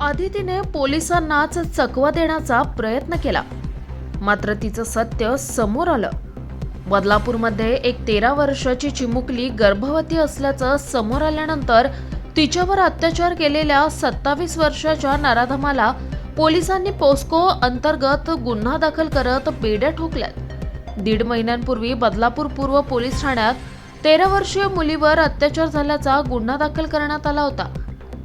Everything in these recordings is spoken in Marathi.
आधी तिने पोलिसांनाच चकवा देण्याचा प्रयत्न केला. मात्र तिचं सत्य समोर आलं. बदलापूरमध्ये एक तेरा वर्षाची चिमुकली गर्भवती असल्याचं समोर आल्यानंतर तिच्यावर अत्याचार केलेल्या सत्तावीस वर्षाच्या नराधमाला पोलिसांनी पोस्को अंतर्गत गुन्हा दाखल करत बेड्या ठोकल्यात. दीड महिन्यांपूर्वी बदलापूर पूर्व पोलीस ठाण्यात तेरा वर्षीय मुलीवर अत्याचार झाल्याचा गुन्हा दाखल करण्यात आला होता.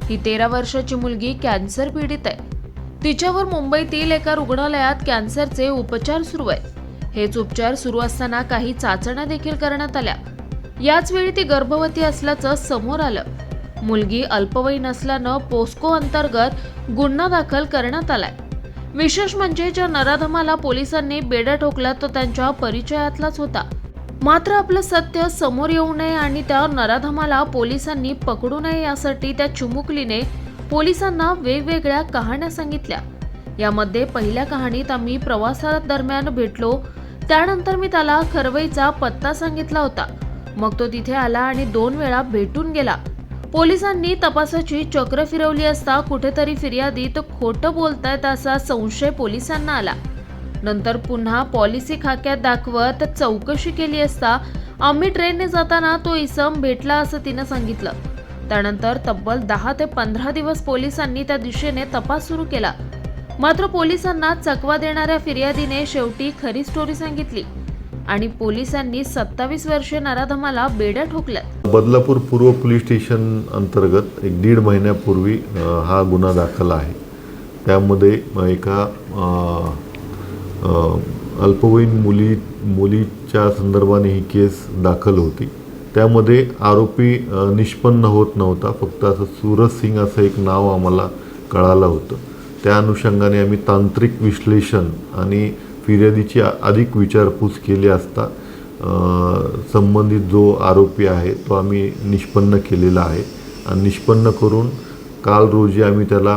ही तेरा वर्षाची मुलगी कॅन्सर पीडित आहे. तिच्यावर मुंबईतील एका रुग्णालयात कॅन्सरचे उपचार सुरू आहे हेच उपचार सुरू असताना काही चाचण्या देखील करण्यात आल्या. याच वेळी ती गर्भवती असल्याचं समोर आलं. मुलगी अल्पवयीन असल्यानं पोस्को अंतर्गत गुन्हा दाखल करण्यात आलाय. विशेष म्हणजे ज्या नराधमाला पोलिसांनी बेड्या ठोकल्या तो त्यांच्या परिचयातलाच होता. मात्र आपलं सत्य समोर येऊ नये आणि त्या नराधमाला पोलिसांनी पकडू नये यासाठी त्या चुमुकलीने पोलिसांना वेगवेगळ्या कहाण्या सांगितल्या. यामध्ये पहिल्या कहाणीत आम्ही प्रवासादरम्यान भेटलो त्यानंतर मी त्याला खरवईचा पत्ता सांगितला होता. मग तो तिथे आला आणि दोन वेळा भेटून गेला. पोलिसांनी तपासाची चक्र फिरवली असता कुठेतरी फिर्यादीत खोटं बोलतायत असा संशय पोलिसांना आला. नंतर पुन्हा पॉलिसी खाक्यात दाखवत चौकशी केली असता आम्ही ट्रेनने जाताना तो इसम भेटला असं तिनं सांगितलं. त्यानंतर तब्बल दहा ते पंधरा दिवस पोलिसांनी त्या दिशेने तपास सुरू केला. मात्र पोलिसांना चकवा देणाऱ्या फिर्यादीने शेवटी खरी स्टोरी सांगितली आणि पोलिसांनी सत्तावीस वर्षे नराधमाला बेड्या ठोकल्यात. बदलापूर पूर्व पोलीस स्टेशन अंतर्गत एक दीड महिन्यापूर्वी हा गुन्हा दाखल आहे. त्यामध्ये एका अल्पवयीन मुली मुलीच्या संदर्भाने ही केस दाखल होती. त्यामध्ये आरोपी निष्पन्न होत नव्हता. फक्त असं सूरज सिंग असं एक नाव आम्हाला कळालं होतं. त्या अनुषंगाने आम्ही तांत्रिक विश्लेषण आणि फिर्यादीची अधिक विचारपूस केली असता संबंधित जो आरोपी आहे तो आम्ही निष्पन्न केलेला आहे. आणि निष्पन्न करून काल रोजी आम्ही त्याला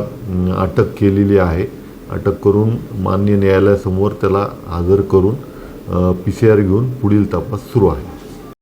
अटक केलेली आहे. अटक करून मान्य न्यायालयासमोर त्याला हजर करून पी सी आर घेऊन पुढील तपास सुरू आहे.